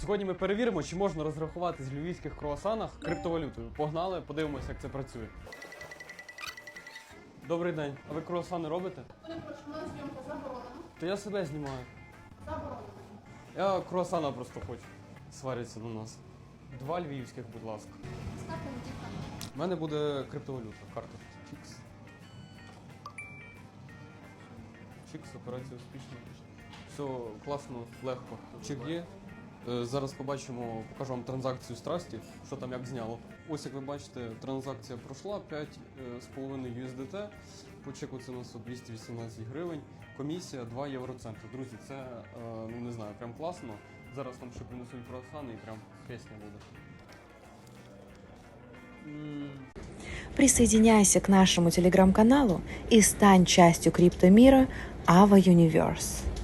Сьогодні ми перевіримо, чи можна розрахувати з львівських круасанах криптовалютою. Погнали, подивимося, як це працює. Добрий день. А ви круасани робите? Перепрошую, у нас зйомка заборонена. То я себе знімаю. Заборонена. Я круасана просто хочу. Сваряться на нас. Два львівських, будь ласка. У мене буде криптовалюта. Карта Фікс. Фікс, операція успішна. Все класно, легко. Чек є. Е, Зараз побачимо, покажу вам транзакцію страсті, що там як зняло. Ось як ви бачите, транзакція пройшла 5,5 USDT. По чеку це у нас 218 гривень. Комісія 2 євроцентри. Друзі, це е, ну не знаю, прям класно. Зараз вам ще принесуть круасани і прям пісня буде. Присоединяйся к нашему телеграм-каналу и стань частью криптомира Ava Universe.